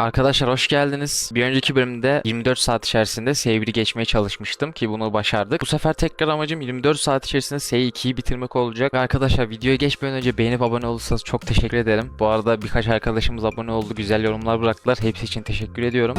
Arkadaşlar hoş geldiniz. Bir önceki bölümde 24 saat içerisinde S1'i geçmeye çalışmıştım ki bunu başardık. Bu sefer tekrar amacım 24 saat içerisinde S2'yi bitirmek olacak. Ve arkadaşlar videoya geçmeden önce beğenip abone olursanız çok teşekkür ederim. Bu arada birkaç arkadaşımız abone oldu. Güzel yorumlar bıraktılar. Hepsi için teşekkür ediyorum.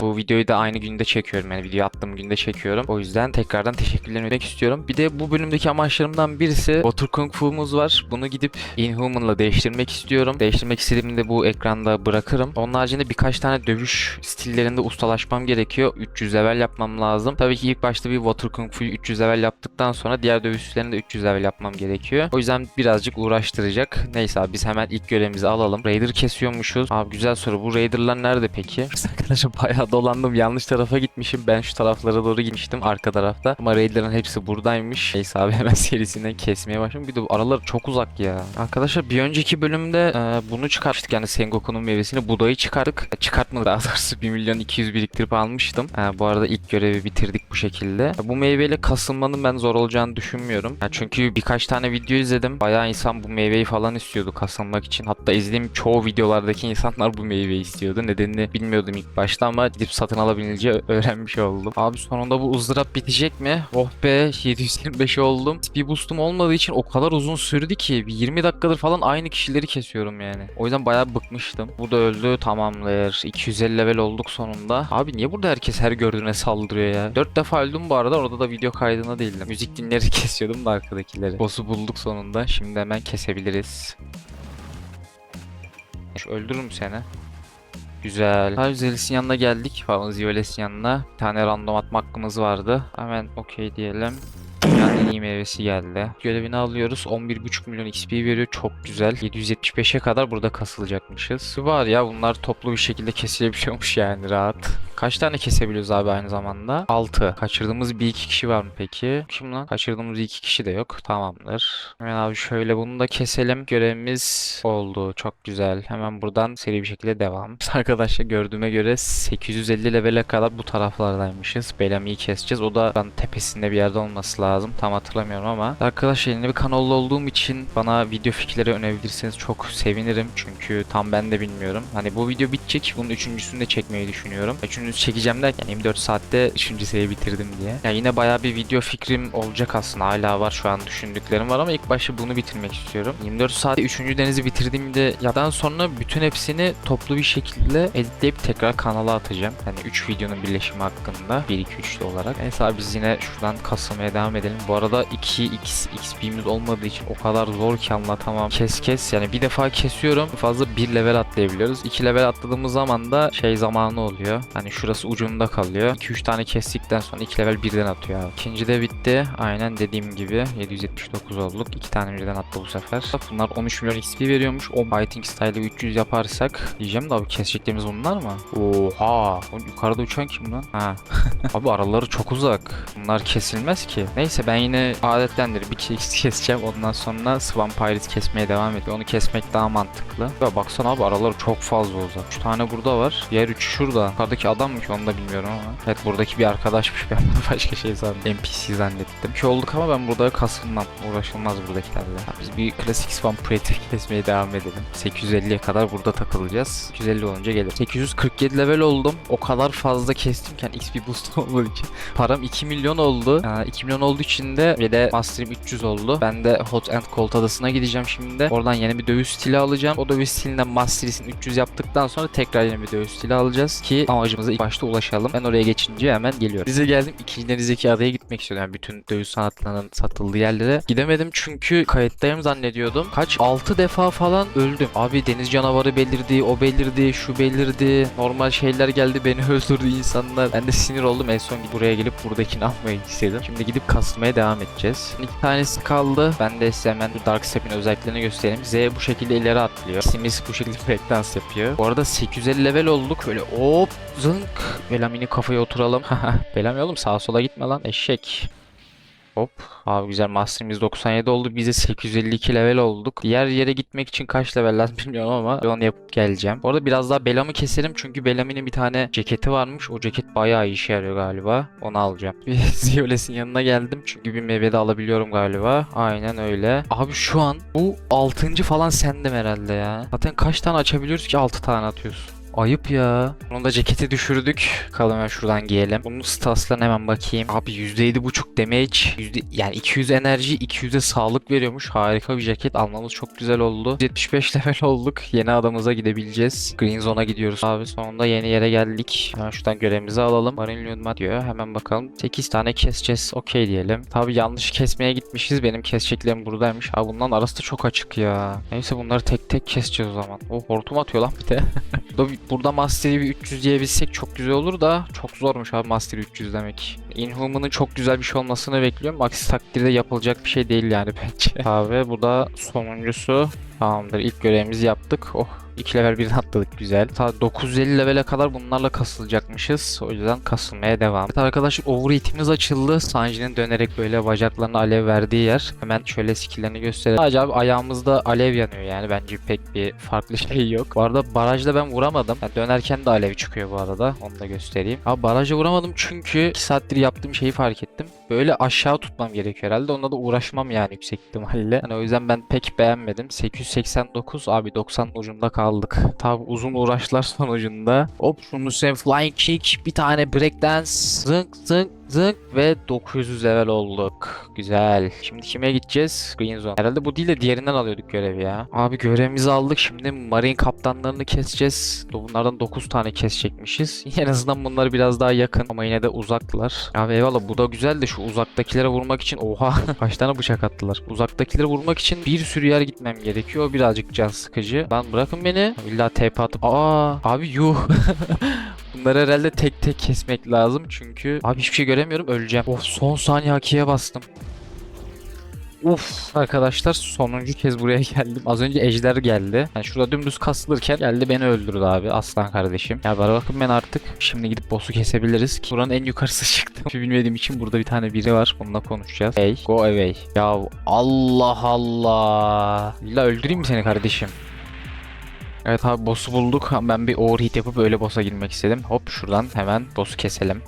Bu videoyu da aynı günde çekiyorum yani video attığım günde çekiyorum. O yüzden tekrardan teşekkürlerimi etmek istiyorum. Bir de bu bölümdeki amaçlarımdan birisi Water Kung Fu'muz var. Bunu gidip Inhuman'la değiştirmek istiyorum. Değiştirmek istediğimde de bu ekranda bırakırım. Onun haricinde birkaç tane dövüş stillerinde ustalaşmam gerekiyor. 300 level yapmam lazım. Tabii ki ilk başta bir Water Kung Fu'yu 300 level yaptıktan sonra diğer dövüş stillerini de 300 level yapmam gerekiyor. O yüzden birazcık uğraştıracak. Neyse abi biz hemen ilk görevimizi alalım. Raider kesiyormuşuz. Abi güzel soru. Bu Raider'lar nerede peki? Arkadaşlar bayağı dolandım. Yanlış tarafa gitmişim. Ben şu taraflara doğru gitmiştim arka tarafta. Ama Raider'ın hepsi buradaymış. Neyse abi hemen serisinden kesmeye başladım. Bir de aralar çok uzak ya. Arkadaşlar bir önceki bölümde e, bunu çıkarttık. Yani Sengoku'nun meyvesini. Budayı çıkardık. E, çıkartmadık daha doğrusu 1 milyon 200 biriktirip almıştım. E, bu arada ilk görevi bitirdik bu şekilde. E, bu meyveyle kasılmanın ben zor olacağını düşünmüyorum. Ya çünkü birkaç tane video izledim. Bayağı insan bu meyveyi falan istiyordu kasılmak için. Hatta izlediğim çoğu videolardaki insanlar bu meyveyi istiyordu. Nedenini bilmiyordum ilk başta ama gidip satın alabilince öğrenmiş oldum. Abi sonunda bu ızdırap bitecek mi? Oh be 725 oldum. Speed boost'um olmadığı için o kadar uzun sürdü ki bir 20 dakikadır falan aynı kişileri kesiyorum yani. O yüzden bayağı bıkmıştım. Bu da öldü tamamdır. 250 level olduk sonunda. Abi niye burada herkes her gördüğüne saldırıyor ya? 4 defa öldüm bu arada orada da video kaydına değildim. Müzik dinleri kesiyordum da arkadakileri. Boss'u bulduk sonunda. Şimdi hemen kesebiliriz. Öldürürüm seni. Güzel. Harzelis'in yanına geldik. Falan Zioles'in yanına. Bir tane random atma hakkımız vardı. Hemen okey diyelim. En iyi meyvesi geldi. Görevini alıyoruz. 11.5 milyon XP veriyor. Çok güzel. 775'e kadar burada kasılacakmışız. Var ya bunlar toplu bir şekilde kesilebiliyormuş yani rahat. Kaç tane kesebiliyoruz abi aynı zamanda? 6. Kaçırdığımız bir iki kişi var mı peki? Kim lan? Kaçırdığımız iki kişi de yok. Tamamdır. Hemen abi şöyle bunu da keselim. Görevimiz oldu. Çok güzel. Hemen buradan seri bir şekilde devam. Arkadaşlar gördüğüme göre 850 levele kadar bu taraflardaymışız. Bellami'yi keseceğiz. O da ben tepesinde bir yerde olması lazım. Tam hatırlamıyorum ama. Arkadaşlar yeni bir kanalda olduğum için bana video fikirleri önerebilirseniz çok sevinirim. Çünkü tam ben de bilmiyorum. Hani bu video bitecek. Bunun üçüncüsünü de çekmeyi düşünüyorum. Üçüncüsü çekeceğim derken 24 saatte üçüncü seriyi bitirdim diye. Yani yine bayağı bir video fikrim olacak aslında. Hala var şu an düşündüklerim var ama ilk başta bunu bitirmek istiyorum. 24 saatte üçüncü denizi bitirdiğimde yaptıktan sonra bütün hepsini toplu bir şekilde editleyip tekrar kanala atacağım. Hani 3 videonun birleşimi hakkında 1 2 3'lü olarak. Neyse abi biz yine şuradan kasılmaya devam edelim. Bu arada 2x XP'miz olmadığı için o kadar zor ki anlatamam. Kes kes yani bir defa kesiyorum fazla bir level atlayabiliyoruz. 2 level atladığımız zaman da şey zamanı oluyor. Hani şurası ucunda kalıyor. 2-3 tane kestikten sonra 2 level birden atıyor abi. İkinci de bitti. Aynen dediğim gibi 779 olduk. 2 tane birden attı bu sefer. Bunlar 13 milyon XP veriyormuş. O fighting style'ı 300 yaparsak diyeceğim de abi keseceklerimiz bunlar mı? Oha. O yukarıda uçan kim lan? Ha. abi araları çok uzak. Bunlar kesilmez ki. Neyse ben yine adetlendir bir kez keseceğim. Ondan sonra Svampires kesmeye devam ediyor. Onu kesmek daha mantıklı. Ve baksana abi araları çok fazla uzak. 3 tane burada var. Diğer 3 şurada. Yukarıdaki adam mı ki onu da bilmiyorum ama. Evet buradaki bir arkadaşmış. Ben bunu başka şey sandım. NPC zannettim. 2 olduk ama ben burada kasılmam. Uğraşılmaz buradakilerle. Biz bir klasik Svampires kesmeye devam edelim. 850'ye kadar burada takılacağız. 850 olunca gelir. 847 level oldum. O kadar fazla kestim ki yani XP boost olmadığı için. Param 2 milyon oldu. Aa, 2 milyon olduğu için de ve de Master'im 300 oldu. Ben de Hot and Cold adasına gideceğim şimdi. Oradan yeni bir dövüş stili alacağım. O dövüş stilinden Master'isini 300 yaptıktan sonra tekrar yeni bir dövüş stili alacağız ki amacımıza başta ulaşalım. Ben oraya geçince hemen geliyorum. Denize geldim. İkinci denizdeki adaya gitmek istiyorum. Yani bütün dövüş sanatlarının satıldığı yerlere. Gidemedim çünkü kayıttayım zannediyordum. Kaç? 6 defa falan öldüm. Abi deniz canavarı belirdi, o belirdi, şu belirdi. Normal şeyler geldi beni öldürdü insanlar. Ben de sinir oldum. En son buraya gelip buradakini almayı istedim. Şimdi gidip kasmaya devam edeceğiz. İki tanesi kaldı. Ben de size hemen Dark Step'in özelliklerini göstereyim. Z bu şekilde ileri atlıyor. Simis bu şekilde breakdance yapıyor. Bu arada 850 level olduk. Böyle hop zınk. Bellami'nin kafaya oturalım. Bellami oğlum sağa sola gitme lan eşek. Hop. Abi güzel masterimiz 97 oldu. Biz de 852 level olduk. Diğer yere gitmek için kaç level lazım bilmiyorum ama onu yapıp geleceğim. Bu arada biraz daha Bellam'ı keselim çünkü Bellam'ın bir tane ceketi varmış. O ceket bayağı işe yarıyor galiba. Onu alacağım. Bir Zioles'in yanına geldim çünkü bir meyve de alabiliyorum galiba. Aynen öyle. Abi şu an bu 6. falan sendim herhalde ya. Zaten kaç tane açabiliyoruz ki 6 tane atıyorsun. Ayıp ya. Bunun da ceketi düşürdük. Bakalım hemen şuradan giyelim. Bunun statslarına hemen bakayım. Abi %7.5 damage. Yüzde, yani 200 enerji, 200'e sağlık veriyormuş. Harika bir ceket. Almamız çok güzel oldu. 75 level olduk. Yeni adamıza gidebileceğiz. Green Zone'a gidiyoruz. Abi sonunda yeni yere geldik. Hemen şuradan görevimizi alalım. Marine Lundma diyor. Hemen bakalım. 8 tane keseceğiz. Okey diyelim. Tabi yanlış kesmeye gitmişiz. Benim keseceklerim buradaymış. Abi bunların arası da çok açık ya. Neyse bunları tek tek keseceğiz o zaman. O hortum atıyor lan bir de. Burada, Master'i bir 300 diyebilsek çok güzel olur da çok zormuş abi Master 300 demek. Inhuman'ın çok güzel bir şey olmasını bekliyorum. Aksi takdirde yapılacak bir şey değil yani bence. Abi bu da sonuncusu. Tamamdır ilk görevimizi yaptık. Oh 2 level birden atladık güzel. Ta 950 levele kadar bunlarla kasılacakmışız. O yüzden kasılmaya devam. Evet arkadaşlar overheat'imiz açıldı. Sanji'nin dönerek böyle bacaklarına alev verdiği yer. Hemen şöyle skill'lerini gösterelim. Sadece abi ayağımızda alev yanıyor yani. Bence pek bir farklı şey yok. Bu arada barajda ben vuramadım. Yani dönerken de alev çıkıyor bu arada. Onu da göstereyim. Abi barajda vuramadım çünkü 2 saattir yaptığım şeyi fark ettim. Böyle aşağı tutmam gerekiyor herhalde. Onunla da uğraşmam yani yüksek ihtimalle. Yani o yüzden ben pek beğenmedim. 889 abi 90 ucunda kaldık. Tabi uzun uğraşlar sonucunda. Hop şunu üstüne flying kick, bir tane breakdance, zınk zınk zınk ve 900 level olduk. Güzel. Şimdi kime gideceğiz? Green Zone. Herhalde bu değil de diğerinden alıyorduk görevi ya. Abi görevimizi aldık. Şimdi Marine kaptanlarını keseceğiz. Bunlardan 9 tane kesecekmişiz. En azından bunları biraz daha yakın ama yine de uzaklar. Abi eyvallah bu da güzel de şu uzaktakilere vurmak için oha kaç tane bıçak attılar. Uzaktakilere vurmak için bir sürü yer gitmem gerekiyor. Birazcık can sıkıcı. Lan bırakın beni. İlla TP atıp aa abi yuh. Bunları herhalde tek tek kesmek lazım çünkü abi hiçbir şey göremiyorum öleceğim. Of son saniye hakiye bastım. Uf arkadaşlar sonuncu kez buraya geldim. Az önce ejder geldi. Yani şurada dümdüz kasılırken geldi beni öldürdü abi aslan kardeşim. Ya bana bakın ben artık şimdi gidip boss'u kesebiliriz ki buranın en yukarısı çıktım. Hiç bilmediğim için burada bir tane biri var. Onunla konuşacağız. Hey go away. Ya Allah Allah. İlla öldüreyim mi seni kardeşim? Evet abi boss'u bulduk. Ben bir overheat yapıp öyle boss'a girmek istedim. Hop şuradan hemen boss'u keselim.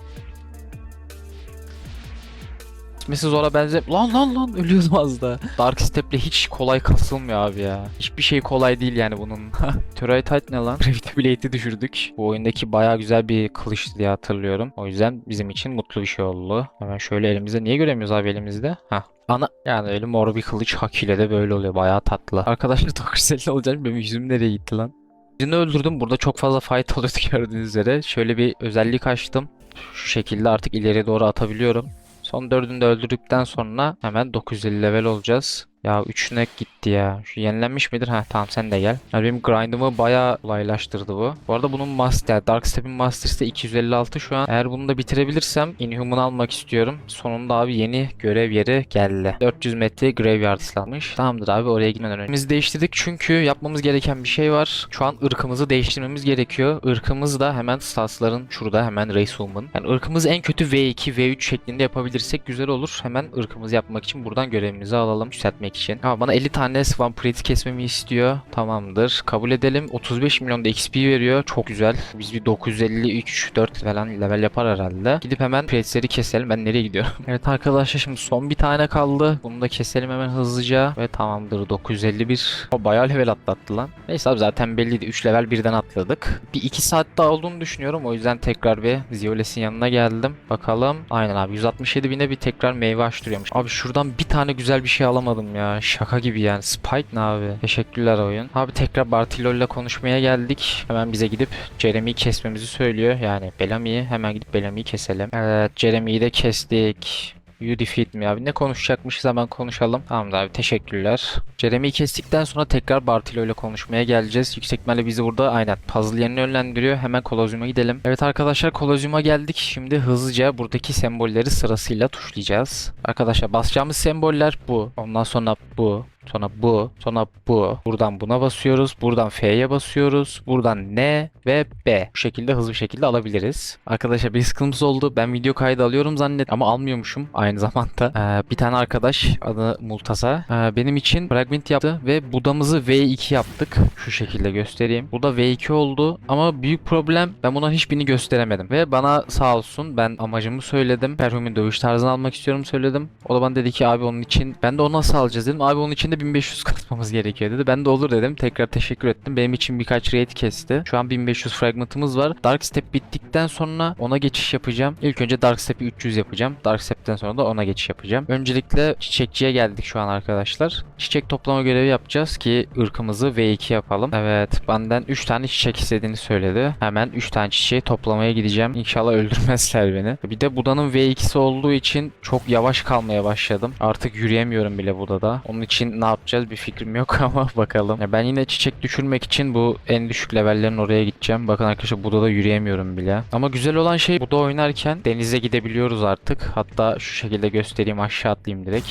Gitmesi zora benzer... Lan lan lan ölüyordum az da. Dark Step'le hiç kolay kasılmıyor abi ya. Hiçbir şey kolay değil yani bunun. Turretite ne lan? Gravity Blade'i düşürdük. Bu oyundaki baya güzel bir kılıçtı diye hatırlıyorum. O yüzden bizim için mutlu bir şey oldu. Hemen şöyle elimizde. Niye göremiyoruz abi elimizde? Hah. Ana yani öyle mor bir kılıç hak ile de böyle oluyor. Bayağı tatlı. Arkadaşlar 950 olacak. Benim yüzüm nereye gitti lan? Birini öldürdüm. Burada çok fazla fight oluyordu gördüğünüz üzere. Şöyle bir özellik açtım. Şu şekilde artık ileriye doğru atabiliyorum. Son dördünü de öldürdükten sonra hemen 950 level olacağız. Ya üçüne gitti ya. Şu yenilenmiş midir? Ha tamam sen de gel. Yani benim grindımı bayağı kolaylaştırdı bu. Bu arada bunun master, Dark Step'in master'ı da 256 şu an. Eğer bunu da bitirebilirsem Inhuman almak istiyorum. Sonunda abi yeni görev yeri geldi. 400 metre graveyard silahmış. Tamamdır abi oraya gitmeden önce. Biz değiştirdik çünkü yapmamız gereken bir şey var. Şu an ırkımızı değiştirmemiz gerekiyor. Irkımız da hemen statsların şurada hemen Race Woman. Yani ırkımızı en kötü V2, V3 şeklinde yapabilirsek güzel olur. Hemen ırkımızı yapmak için buradan görevimizi alalım. Yükseltmek için. Ha, bana 50 tane Swampret'i kesmemi istiyor. Tamamdır. Kabul edelim. 35 milyon da XP veriyor. Çok güzel. Biz bir 953 4 falan level yapar herhalde. Gidip hemen Pret'leri keselim. Ben nereye gidiyorum? evet arkadaşlar şimdi son bir tane kaldı. Bunu da keselim hemen hızlıca. Ve tamamdır 951. O bayağı level atlattı lan. Neyse abi zaten belliydi. 3 level birden atladık. Bir 2 saat daha olduğunu düşünüyorum. O yüzden tekrar bir Zioles'in yanına geldim. Bakalım. Aynen abi 167 bine bir tekrar meyve açtırıyormuş. Abi şuradan bir tane güzel bir şey alamadım ya. Şaka gibi yani. Spike ne abi? Teşekkürler oyun. Abi tekrar Bartilo ile konuşmaya geldik. Hemen bize gidip Jeremy'yi kesmemizi söylüyor. Yani Bellamy'yi hemen gidip Bellamy'yi keselim. Evet Jeremy'yi de kestik. You defeat mi abi? Ne konuşacakmışız hemen konuşalım. Tamam abi teşekkürler. Jeremy'yi kestikten sonra tekrar Bartilo ile konuşmaya geleceğiz. Yüksek ihtimalle bizi burada aynen puzzle yerini yönlendiriyor. Hemen Kolozyum'a gidelim. Evet arkadaşlar Kolozyum'a geldik. Şimdi hızlıca buradaki sembolleri sırasıyla tuşlayacağız. Arkadaşlar basacağımız semboller bu. Ondan sonra bu. Sonra bu. Sonra bu. Buradan buna basıyoruz. Buradan F'ye basıyoruz. Buradan N ve B. Bu şekilde hızlı bir şekilde alabiliriz. Arkadaşlar bir sıkıntımız oldu. Ben video kaydı alıyorum zannet ama almıyormuşum aynı zamanda. Ee, bir tane arkadaş adı Multasa ee, benim için fragment yaptı ve budamızı V2 yaptık. Şu şekilde göstereyim. Bu da V2 oldu ama büyük problem ben buna hiçbirini gösteremedim. Ve bana sağ olsun ben amacımı söyledim. Perhum'un dövüş tarzını almak istiyorum söyledim. O da bana dedi ki abi onun için ben de onu nasıl alacağız dedim. Abi onun için de 1500 katmamız gerekiyor dedi. Ben de olur dedim. Tekrar teşekkür ettim. Benim için birkaç raid kesti. Şu an 1500 fragmentımız var. Dark Step bittikten sonra ona geçiş yapacağım. İlk önce Dark Step'i 300 yapacağım. Dark Step'ten sonra da ona geçiş yapacağım. Öncelikle çiçekçiye geldik şu an arkadaşlar. Çiçek toplama görevi yapacağız ki ırkımızı V2 yapalım. Evet benden 3 tane çiçek istediğini söyledi. Hemen 3 tane çiçeği toplamaya gideceğim. İnşallah öldürmezler beni. Bir de Buda'nın V2'si olduğu için çok yavaş kalmaya başladım. Artık yürüyemiyorum bile Buda'da. Onun için ne yapacağız bir fikrim yok ama bakalım. Ya ben yine çiçek düşürmek için bu en düşük levellerin oraya gideceğim. Bakın arkadaşlar Buda'da yürüyemiyorum bile. Ama güzel olan şey Buda oynarken denize gidebiliyoruz artık. Hatta şu şekilde göstereyim aşağı atlayayım direkt.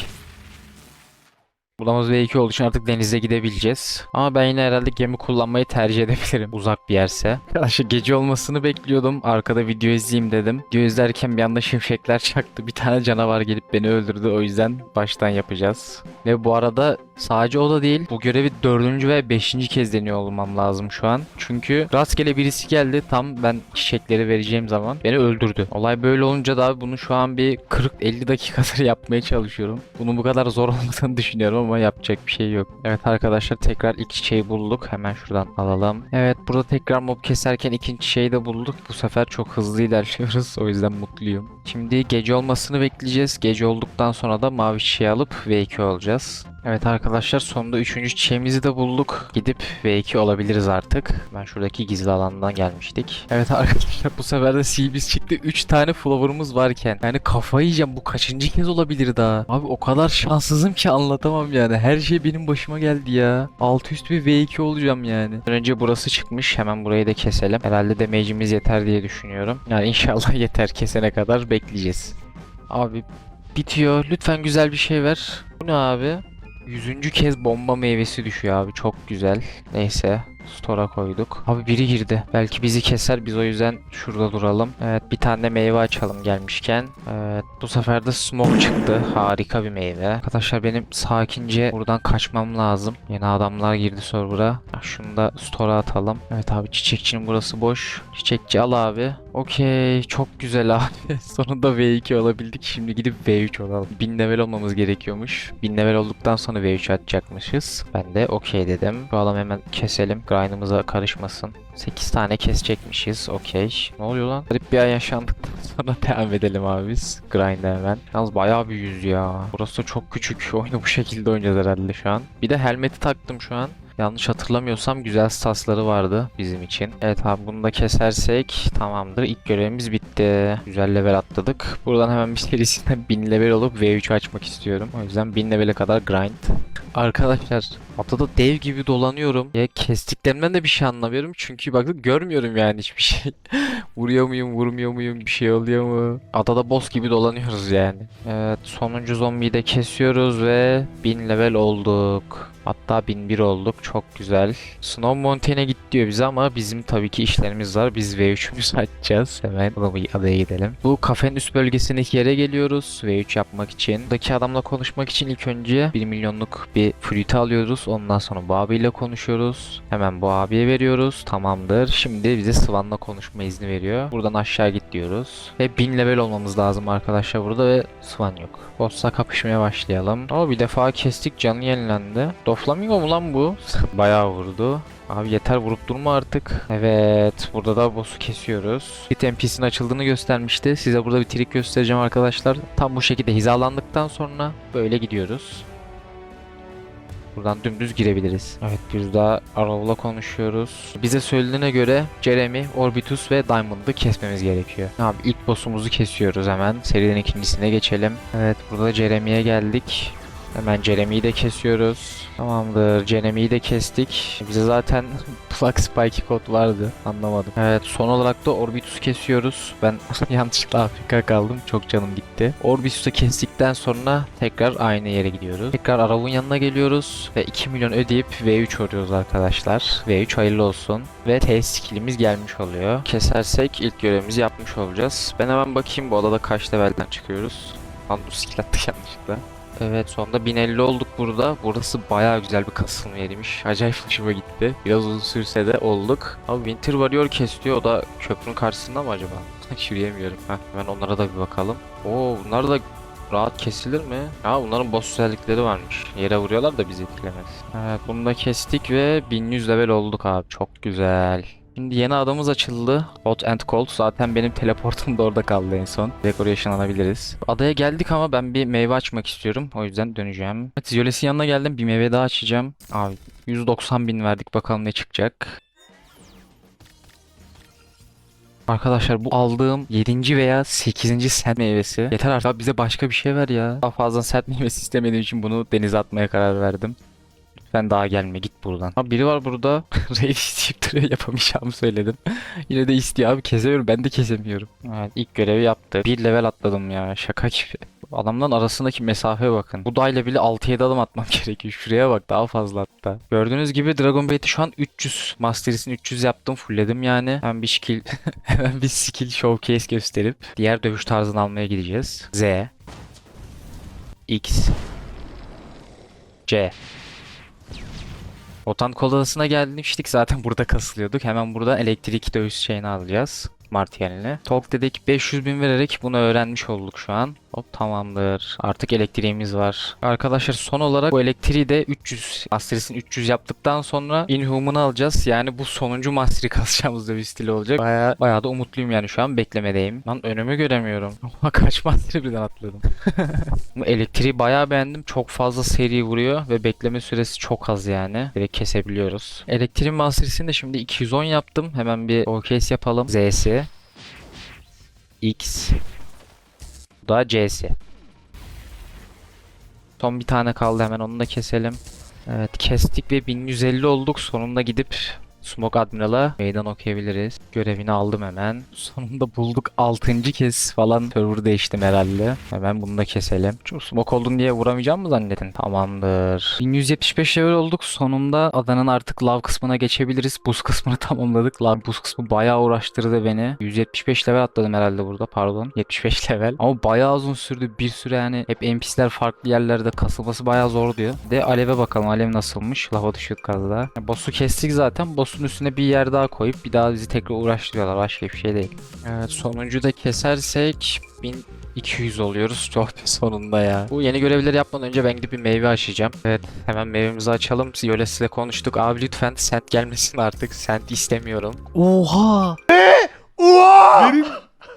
Budamız V2 olduğu için artık denize gidebileceğiz. Ama ben yine herhalde gemi kullanmayı tercih edebilirim uzak bir yerse. Arkadaşlar gece olmasını bekliyordum. Arkada video izleyeyim dedim. Video izlerken bir anda şimşekler çaktı. Bir tane canavar gelip beni öldürdü. O yüzden baştan yapacağız. Ve bu arada sadece o da değil. Bu görevi dördüncü ve beşinci kez deniyor olmam lazım şu an. Çünkü rastgele birisi geldi. Tam ben çiçekleri vereceğim zaman beni öldürdü. Olay böyle olunca da bunu şu an bir 40-50 dakikadır yapmaya çalışıyorum. Bunun bu kadar zor olmadığını düşünüyorum ama yapacak bir şey yok. Evet arkadaşlar tekrar ilk çiçeği bulduk. Hemen şuradan alalım. Evet burada tekrar mob keserken ikinci çiçeği de bulduk. Bu sefer çok hızlı ilerliyoruz. O yüzden mutluyum. Şimdi gece olmasını bekleyeceğiz. Gece olduktan sonra da mavi çiçeği alıp V2 olacağız. Evet arkadaşlar sonunda üçüncü çiçeğimizi de bulduk. Gidip V2 olabiliriz artık. Ben şuradaki gizli alandan gelmiştik. Evet arkadaşlar bu sefer de Seabees çıktı. 3 tane flower'ımız varken. Yani kafayı yiyeceğim bu kaçıncı kez olabilir daha. Abi o kadar şanssızım ki anlatamam yani. Her şey benim başıma geldi ya. Alt üst bir V2 olacağım yani. Önce burası çıkmış. Hemen burayı da keselim. Herhalde damage'imiz yeter diye düşünüyorum. Yani inşallah yeter kesene kadar bekleyeceğiz. Abi bitiyor. Lütfen güzel bir şey ver. Bu ne abi? Yüzüncü kez bomba meyvesi düşüyor abi çok güzel. Neyse store'a koyduk. Abi biri girdi. Belki bizi keser biz o yüzden şurada duralım. Evet bir tane meyve açalım gelmişken. Evet bu sefer de smoke çıktı. Harika bir meyve. Arkadaşlar benim sakince buradan kaçmam lazım. Yeni adamlar girdi server'a. Şunu da store'a atalım. Evet abi çiçekçinin burası boş. Çiçekçi al abi. Okey çok güzel abi. Sonunda V2 olabildik. Şimdi gidip V3 olalım. 1000 level olmamız gerekiyormuş. 1000 level olduktan sonra V3 atacakmışız. Ben de okey dedim. Bu adam hemen keselim. Grind'ımıza karışmasın. 8 tane kesecekmişiz. Okey. Ne oluyor lan? Garip bir ay yaşandıktan sonra devam edelim abi biz. Grind'e hemen. Yalnız bayağı bir yüz ya. Burası çok küçük. Oyunu bu şekilde oynayacağız herhalde şu an. Bir de helmeti taktım şu an. Yanlış hatırlamıyorsam güzel stasları vardı bizim için. Evet abi bunu da kesersek tamamdır. İlk görevimiz bitti. Güzel level atladık. Buradan hemen bir serisinden 1000 level olup V3 açmak istiyorum. O yüzden 1000 level'e kadar grind. Arkadaşlar adada dev gibi dolanıyorum. Ya kestiklerimden de bir şey anlamıyorum. Çünkü bakın görmüyorum yani hiçbir şey. Vuruyor muyum, vurmuyor muyum, bir şey oluyor mu? Adada boss gibi dolanıyoruz yani. Evet sonuncu zombiyi de kesiyoruz ve 1000 level olduk. Hatta 1001 olduk. Çok güzel. Snow Mountain'e git diyor bize ama bizim tabii ki işlerimiz var. Biz V3'ümüzü açacağız. Hemen adaya gidelim. Bu kafenin üst bölgesindeki yere geliyoruz. V3 yapmak için. Buradaki adamla konuşmak için ilk önce 1 milyonluk bir flütü alıyoruz. Ondan sonra bu abiyle konuşuyoruz. Hemen bu abiye veriyoruz. Tamamdır. Şimdi bize Swan'la konuşma izni veriyor. Buradan aşağı git diyoruz. Ve 1000 level olmamız lazım arkadaşlar burada ve Swan yok. Boss'la kapışmaya başlayalım. Ama bir defa kestik canı yenilendi. Doflamingo mu lan bu? Bayağı vurdu. Abi yeter vurup durma artık. Evet burada da boss'u kesiyoruz. Bir NPC'nin açıldığını göstermişti. Size burada bir trik göstereceğim arkadaşlar. Tam bu şekilde hizalandıktan sonra böyle gidiyoruz. Buradan dümdüz girebiliriz. Evet bir daha Arrow'la konuşuyoruz. Bize söylediğine göre Jeremy, Orbitus ve Diamond'ı kesmemiz gerekiyor. Abi ilk boss'umuzu kesiyoruz hemen. Seriden ikincisine geçelim. Evet burada da Jeremy'ye geldik. Hemen Jeremy'yi de kesiyoruz. Tamamdır. Jeremy'yi de kestik. Bize zaten Plug Spike kod vardı. Anlamadım. Evet son olarak da Orbitus'u kesiyoruz. Ben yanlışlıkla Afrika kaldım. Çok canım gitti. Orbitus'u kestikten sonra tekrar aynı yere gidiyoruz. Tekrar Arav'ın yanına geliyoruz. Ve 2 milyon ödeyip V3 oluyoruz arkadaşlar. V3 hayırlı olsun. Ve T skillimiz gelmiş oluyor. Kesersek ilk görevimizi yapmış olacağız. Ben hemen bakayım bu odada kaç levelden çıkıyoruz. Lan dur skill attık yanlışlıkla. Evet sonunda 1050 olduk burada. Burası bayağı güzel bir kasılma yeriymiş. Acayip hoşuma gitti. Biraz uzun sürse de olduk. Abi Winter Warrior kesiyor. O da köprünün karşısında mı acaba? Hiç yürüyemiyorum. Heh, hemen onlara da bir bakalım. Oo bunlar da rahat kesilir mi? Ha bunların boss özellikleri varmış. Yere vuruyorlar da bizi etkilemez. Evet bunu da kestik ve 1100 level olduk abi. Çok güzel. Şimdi yeni adamız açıldı. Hot and Cold. Zaten benim teleportum da orada kaldı en son. Decoration alabiliriz. Adaya geldik ama ben bir meyve açmak istiyorum. O yüzden döneceğim. Evet, Ziyoles'in yanına geldim. Bir meyve daha açacağım. Abi 190 bin verdik. Bakalım ne çıkacak. Arkadaşlar bu aldığım 7. veya 8. set meyvesi. Yeter artık bize başka bir şey ver ya. Daha fazla set meyvesi istemediğim için bunu denize atmaya karar verdim. Lütfen daha gelme git buradan. Abi biri var burada. Raid duruyor yapamayacağımı söyledim. Yine de istiyor abi kesemiyorum ben de kesemiyorum. Evet ilk görevi yaptı. Bir level atladım ya şaka gibi. Adamların arasındaki mesafeye bakın. Bu dayla bile 6-7 adım atmam gerekiyor. Şuraya bak daha fazla hatta. Gördüğünüz gibi Dragon Bait'i şu an 300. Masteris'in 300 yaptım. Fullledim yani. Hemen bir skill hemen bir skill showcase gösterip diğer dövüş tarzını almaya gideceğiz. Z X C Otan kol adasına gelmiştik zaten burada kasılıyorduk. Hemen burada elektrik dövüş şeyini alacağız. Martial'ini. Talk dedik 500 bin vererek bunu öğrenmiş olduk şu an. Hop tamamdır. Artık elektriğimiz var. Arkadaşlar son olarak bu elektriği de 300 Masteris'in 300 yaptıktan sonra Inhuman'ı alacağız. Yani bu sonuncu Master'i kasacağımız da bir stil olacak. Baya baya da umutluyum yani şu an beklemedeyim. Lan önümü göremiyorum. Ama kaç Master'i birden atladım. Bu elektriği bayağı beğendim. Çok fazla seri vuruyor ve bekleme süresi çok az yani. Direkt kesebiliyoruz. Elektriğin Master'sini de şimdi 210 yaptım. Hemen bir showcase yapalım. Z'si. X. Da C'si. Son bir tane kaldı hemen onu da keselim. Evet kestik ve 1150 olduk. Sonunda gidip Smoke Admiral'a meydan okuyabiliriz. Görevini aldım hemen. Sonunda bulduk 6. kez falan server değiştim herhalde. Hemen bunu da keselim. Çünkü smoke oldun diye vuramayacağım mı zannedin? Tamamdır. 1175 level olduk. Sonunda adanın artık lav kısmına geçebiliriz. Buz kısmını tamamladık. Lav buz kısmı bayağı uğraştırdı beni. 175 level atladım herhalde burada pardon. 75 level. Ama bayağı uzun sürdü. Bir süre yani hep NPC'ler farklı yerlerde kasılması bayağı zor diyor. De aleve bakalım. Alev nasılmış? Lava düşürdük az daha. Ya, Boss'u kestik zaten. Boss'un üstüne bir yer daha koyup bir daha bizi tekrar uğraştırıyorlar. Başka bir şey değil. Evet sonuncu da kesersek 1200 oluyoruz. Çok sonunda ya. Bu yeni görevleri yapmadan önce ben gidip bir meyve açacağım. Evet hemen meyvemizi açalım. Yolesi'yle konuştuk. Abi lütfen sent gelmesin artık. Sent istemiyorum. Oha!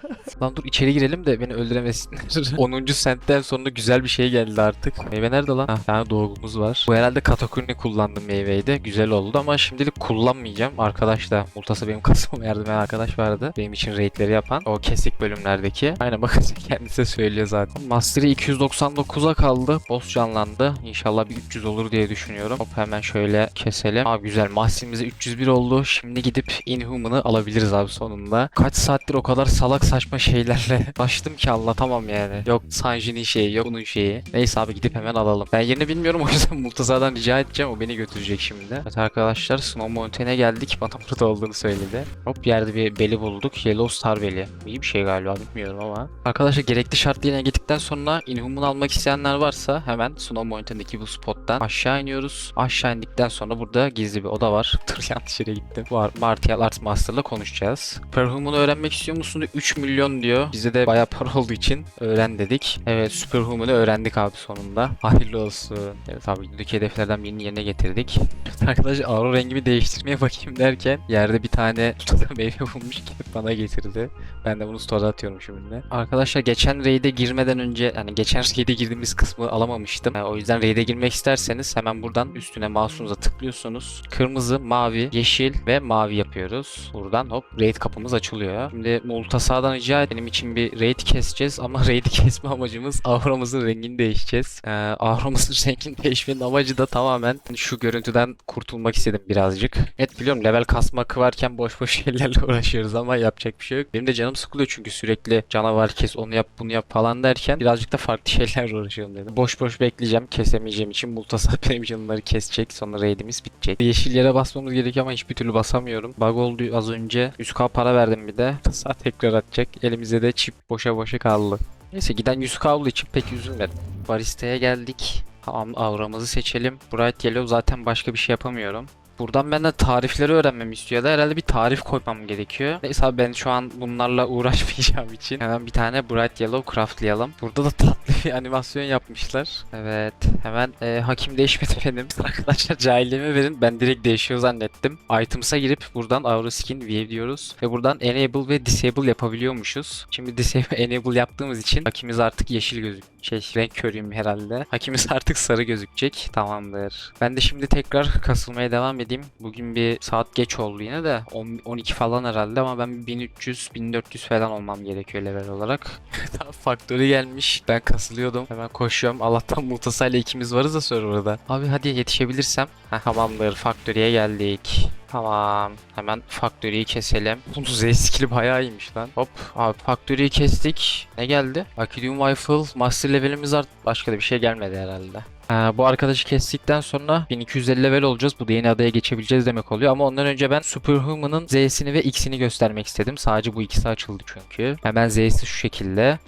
Lan dur içeri girelim de beni öldüremesinler. 10. sentten sonra güzel bir şey geldi artık. Meyve nerede lan? Ha, tane dolgumuz var. Bu herhalde katakulini kullandım meyveyi de. Güzel oldu ama şimdilik kullanmayacağım. Arkadaş da Multas'a benim kasmama yardım eden arkadaş vardı. Benim için raidleri yapan. O kesik bölümlerdeki. Aynen bakın kendisi söylüyor zaten. Master'i 299'a kaldı. Boss canlandı. İnşallah bir 300 olur diye düşünüyorum. Hop hemen şöyle keselim. Abi güzel. Master'imize 301 oldu. Şimdi gidip Inhuman'ı alabiliriz abi sonunda. Kaç saattir o kadar salak saçma şeylerle başladım ki anlatamam yani. Yok Sanji'nin şeyi, yok bunun şeyi. Neyse abi gidip hemen alalım. Ben yerini bilmiyorum o yüzden Multaza'dan rica edeceğim. O beni götürecek şimdi. Evet arkadaşlar Snow Mountain'e geldik. Bana burada olduğunu söyledi. Hop yerde bir beli bulduk. Yellow Star Beli. İyi bir şey galiba bilmiyorum ama. Arkadaşlar gerekli şartlı yerine gittikten sonra Inhuman'ı almak isteyenler varsa hemen Snow Mountain'deki bu spottan aşağı iniyoruz. Aşağı indikten sonra burada gizli bir oda var. Dur yanlış yere gittim. Var Martial Arts Master'la konuşacağız. Superhuman'ı öğrenmek istiyor musun? 3 milyon diyor. Bize de bayağı para olduğu için öğren dedik. Evet Superhuman'ı öğrendik abi sonunda. Hayırlı olsun. Evet abi gündeki hedeflerden birini yerine getirdik. Evet arkadaşlar aura rengimi değiştirmeye bakayım derken yerde bir tane tutada meyve bulmuş ki bana getirdi. Ben de bunu store'a atıyorum şimdi. Arkadaşlar geçen raid'e girmeden önce yani geçen raid'e girdiğimiz kısmı alamamıştım. Yani o yüzden raid'e girmek isterseniz hemen buradan üstüne mouse'unuza tıklıyorsunuz. Kırmızı, mavi, yeşil ve mavi yapıyoruz. Buradan hop raid kapımız açılıyor. Şimdi Multasa'dan rica et. Benim için bir raid keseceğiz ama raid'i kesme amacımız auramızın rengini değişeceğiz. Ee, auramızın rengini değişmenin amacı da tamamen şu görüntüden kurtulmak istedim birazcık. Evet biliyorum level kasmak varken boş boş şeylerle uğraşıyoruz ama yapacak bir şey yok. Benim de canım sıkılıyor çünkü sürekli canavar kes onu yap bunu yap falan derken birazcık da farklı şeylerle uğraşıyorum dedim. Boş boş bekleyeceğim kesemeyeceğim için Multasat benim için onları kesecek sonra raidimiz bitecek. Yeşil yere basmamız gerekiyor ama hiçbir türlü basamıyorum. Bug oldu az önce. 100k para verdim bir de. Saat tekrar atacak. Elimizde de çip boşa boşa kaldı. Neyse giden 100k olduğu için pek üzülmedim. Barista'ya geldik. Tamam auramızı seçelim. Bright Yellow zaten başka bir şey yapamıyorum. Buradan ben de tarifleri öğrenmemi istiyor da herhalde bir tarif koymam gerekiyor. Neyse abi ben şu an bunlarla uğraşmayacağım için hemen bir tane Bright Yellow craftlayalım. Burada da tatlı bir animasyon yapmışlar. Evet hemen e, hakim değişmedi benim. Arkadaşlar cahilliğimi verin ben direkt değişiyor zannettim. Items'a girip buradan Aura Skin View diyoruz. Ve buradan Enable ve Disable yapabiliyormuşuz. Şimdi Disable Enable yaptığımız için hakimiz artık yeşil gözük. Şey renk körüyüm herhalde. Hakimiz artık sarı gözükecek. Tamamdır. Ben de şimdi tekrar kasılmaya devam edeyim. Bugün bir saat geç oldu yine de 10, 12 falan herhalde ama ben 1300 1400 falan olmam gerekiyor level olarak. Daha faktörü gelmiş. Ben kasılıyordum. Hemen koşuyorum. Allah'tan Multasayla ikimiz varız da serverda. Abi hadi yetişebilirsem. Heh, tamamdır. Faktöriye geldik. Tamam. Hemen faktörüyü keselim. Bu Z skill'i bayağı iyiymiş lan. Hop. Abi faktörüyü kestik. Ne geldi? Akidium Rifle. Master levelimiz art. Başka da bir şey gelmedi herhalde. Ee, bu arkadaşı kestikten sonra 1250 level olacağız. Bu da yeni adaya geçebileceğiz demek oluyor. Ama ondan önce ben Superhuman'ın Z'sini ve X'ini göstermek istedim. Sadece bu ikisi açıldı çünkü. Hemen Z'si şu şekilde.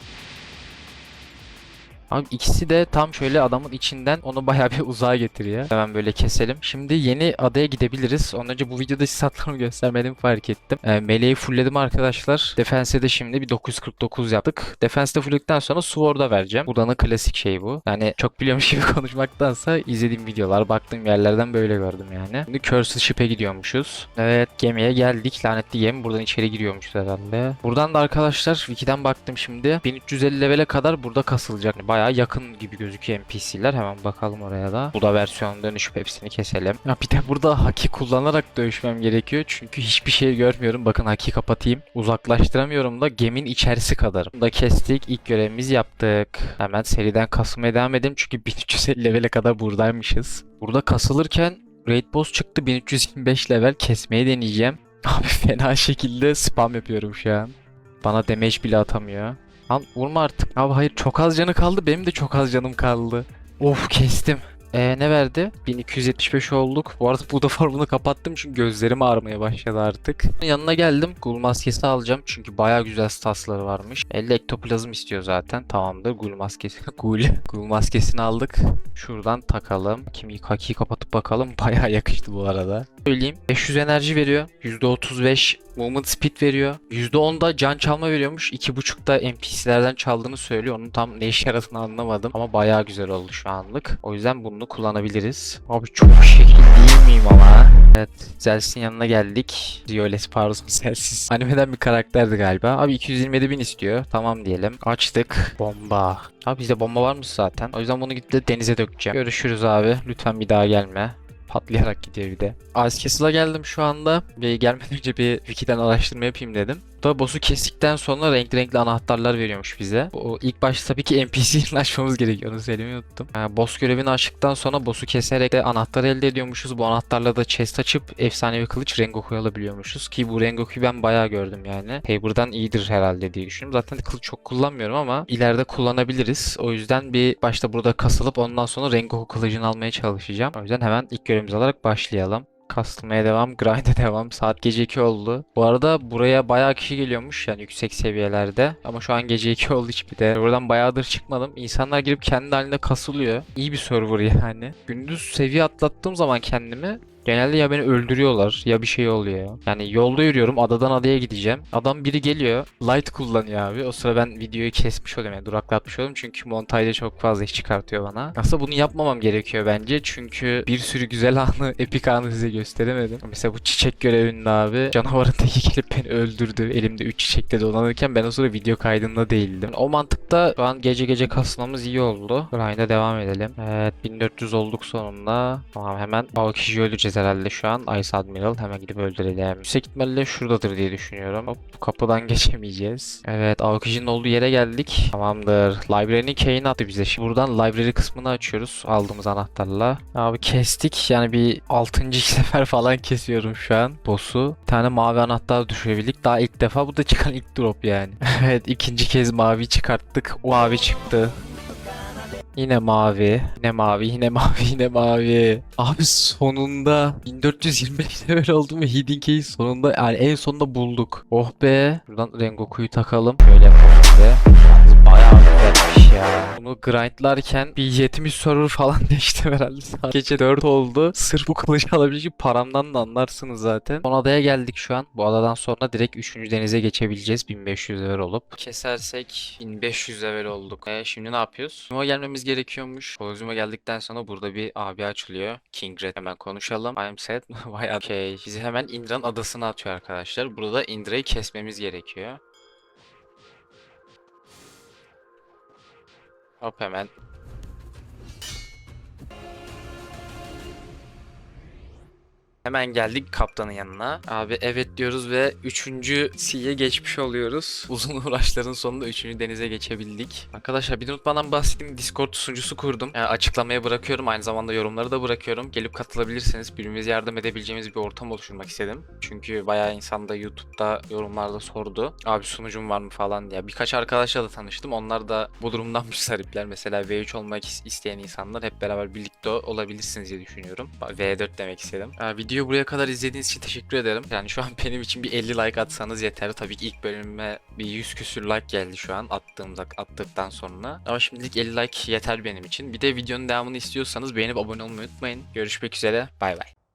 Abi ikisi de tam şöyle adamın içinden onu bayağı bir uzağa getiriyor. Hemen böyle keselim. Şimdi yeni adaya gidebiliriz. Ondan önce bu videoda statlarımı göstermedim fark ettim. E, meleği fullledim arkadaşlar. Defense'e de şimdi bir 949 yaptık. Defense'de fullledikten sonra Sword'a vereceğim. Buranın klasik şeyi bu. Yani çok biliyormuş gibi konuşmaktansa izlediğim videolar, baktığım yerlerden böyle gördüm yani. Şimdi Cursed Ship'e gidiyormuşuz. Evet gemiye geldik. Lanetli gemi. Buradan içeri giriyormuşuz herhalde. Buradan da arkadaşlar Wiki'den baktım şimdi. 1350 level'e kadar burada kasılacak. Yani bayağı yakın gibi gözüküyor NPC'ler. Hemen bakalım oraya da. Bu da versiyon dönüşüp hepsini keselim. Ya bir de burada haki kullanarak dövüşmem gerekiyor. Çünkü hiçbir şey görmüyorum. Bakın haki kapatayım. Uzaklaştıramıyorum da geminin içerisi kadar. Bunu da kestik. İlk görevimizi yaptık. Hemen seriden kasmaya devam edelim. Çünkü 1350 level'e kadar buradaymışız. Burada kasılırken Raid Boss çıktı 1325 level kesmeyi deneyeceğim. Abi fena şekilde spam yapıyorum şu an. Bana damage bile atamıyor. Lan vurma artık. Abi hayır çok az canı kaldı. Benim de çok az canım kaldı. Of kestim. Ee, ne verdi? 1275 olduk. Bu arada bu da formunu kapattım çünkü gözlerim ağrımaya başladı artık. Yanına geldim. Gul maskesi alacağım çünkü baya güzel statsları varmış. 50 ektoplazm istiyor zaten. Tamamdır. Gul maskesi. Gul. Gul maskesini aldık. Şuradan takalım. Kimi kakiyi kapatıp bakalım. Baya yakıştı bu arada. Söyleyeyim. 500 enerji veriyor. %35 movement speed veriyor. %10 da can çalma veriyormuş. 2.5'da NPC'lerden çaldığını söylüyor. Onun tam ne işe yaradığını anlamadım. Ama bayağı güzel oldu şu anlık. O yüzden bunu kullanabiliriz. Abi çok şekil değil miyim ama? Evet. Zels'in yanına geldik. Dioles pardon Zelsiz. Animeden bir karakterdi galiba. Abi 227 bin istiyor. Tamam diyelim. Açtık. Bomba. Abi bizde bomba var mı zaten? O yüzden bunu gidip de denize dökeceğim. Görüşürüz abi. Lütfen bir daha gelme patlayarak gidiyor bir de. Ice Castle'a geldim şu anda ve gelmeden önce bir wiki'den araştırma yapayım dedim. Da boss'u kestikten sonra renkli renkli anahtarlar veriyormuş bize. O ilk başta tabii ki NPC'yi açmamız gerekiyor onu söylemeyi unuttum. Yani boss görevini açtıktan sonra boss'u keserek de anahtar elde ediyormuşuz. Bu anahtarla da chest açıp efsanevi kılıç Rengoku'yu alabiliyormuşuz. Ki bu Rengoku'yu ben bayağı gördüm yani. Saber'dan iyidir herhalde diye düşünüyorum. Zaten kılıç çok kullanmıyorum ama ileride kullanabiliriz. O yüzden bir başta burada kasılıp ondan sonra Rengoku kılıcını almaya çalışacağım. O yüzden hemen ilk görevimizi alarak başlayalım. Kastımaya devam, grind'e devam. Saat gece 2 oldu. Bu arada buraya bayağı kişi geliyormuş yani yüksek seviyelerde. Ama şu an gece 2 oldu hiçbir de. Buradan bayağıdır çıkmadım. İnsanlar girip kendi halinde kasılıyor. İyi bir server yani. Gündüz seviye atlattığım zaman kendimi Genelde ya beni öldürüyorlar ya bir şey oluyor. Yani yolda yürüyorum adadan adaya gideceğim. Adam biri geliyor light kullanıyor abi. O sıra ben videoyu kesmiş oluyorum yani duraklatmış oluyorum. Çünkü montajda çok fazla iş çıkartıyor bana. Aslında bunu yapmamam gerekiyor bence. Çünkü bir sürü güzel anı, epik anı size gösteremedim. Mesela bu çiçek görevinde abi canavarın teki gelip beni öldürdü. Elimde 3 çiçekle dolanırken ben o sıra video kaydında değildim. O mantıkta şu an gece gece kasmamız iyi oldu. Grind'a devam edelim. Evet 1400 olduk sonunda. Tamam hemen balık işi öleceğiz herhalde şu an. Ice Admiral hemen gidip öldürelim. Yüksek ihtimalle şuradadır diye düşünüyorum. Hop, kapıdan geçemeyeceğiz. Evet Aokijinin olduğu yere geldik. Tamamdır. Library'nin key'ini attı bize. Şimdi buradan library kısmını açıyoruz aldığımız anahtarla. Abi kestik. Yani bir 6. sefer falan kesiyorum şu an boss'u. Bir tane mavi anahtar düşürebildik. Daha ilk defa bu da çıkan ilk drop yani. evet ikinci kez mavi çıkarttık. O mavi çıktı. Yine mavi, yine mavi, yine mavi, yine mavi. Abi sonunda 1425 level oldu mu Hidden Key'i sonunda yani en sonunda bulduk. Oh be. Buradan Rengoku'yu takalım. Şöyle yapalım bir ya. Bunu grindlarken bir 70 server falan değiştim herhalde. Saat Gece 4 oldu. Sırf bu kılıcı alabilecek paramdan da anlarsınız zaten. Son adaya geldik şu an. Bu adadan sonra direkt 3. denize geçebileceğiz. 1500 level olup. Kesersek 1500 level olduk. E, şimdi ne yapıyoruz? Numa gelmemiz gerekiyormuş. Kolozuma geldikten sonra burada bir abi açılıyor. King Red hemen konuşalım. I am set. Bayağı şey. Bizi hemen Indra'nın adasına atıyor arkadaşlar. Burada Indra'yı kesmemiz gerekiyor. Hop hemen. Hemen geldik kaptanın yanına. Abi evet diyoruz ve 3. C'ye geçmiş oluyoruz. Uzun uğraşların sonunda 3. denize geçebildik. Arkadaşlar bir unutmadan bahsedeyim. Discord sunucusu kurdum. Yani açıklamaya bırakıyorum. Aynı zamanda yorumları da bırakıyorum. Gelip katılabilirsiniz. Birbirimize yardım edebileceğimiz bir ortam oluşturmak istedim. Çünkü bayağı insan da YouTube'da yorumlarda sordu. Abi sunucum var mı falan diye. Birkaç arkadaşla da tanıştım. Onlar da bu durumdan müstaripler. Mesela V3 olmak is- isteyen insanlar hep beraber birlikte olabilirsiniz diye düşünüyorum. V4 demek istedim. Ee, videoyu buraya kadar izlediğiniz için teşekkür ederim. Yani şu an benim için bir 50 like atsanız yeter. Tabii ki ilk bölüme bir 100 küsür like geldi şu an attığımda attıktan sonra. Ama şimdilik 50 like yeter benim için. Bir de videonun devamını istiyorsanız beğenip abone olmayı unutmayın. Görüşmek üzere. Bay bay.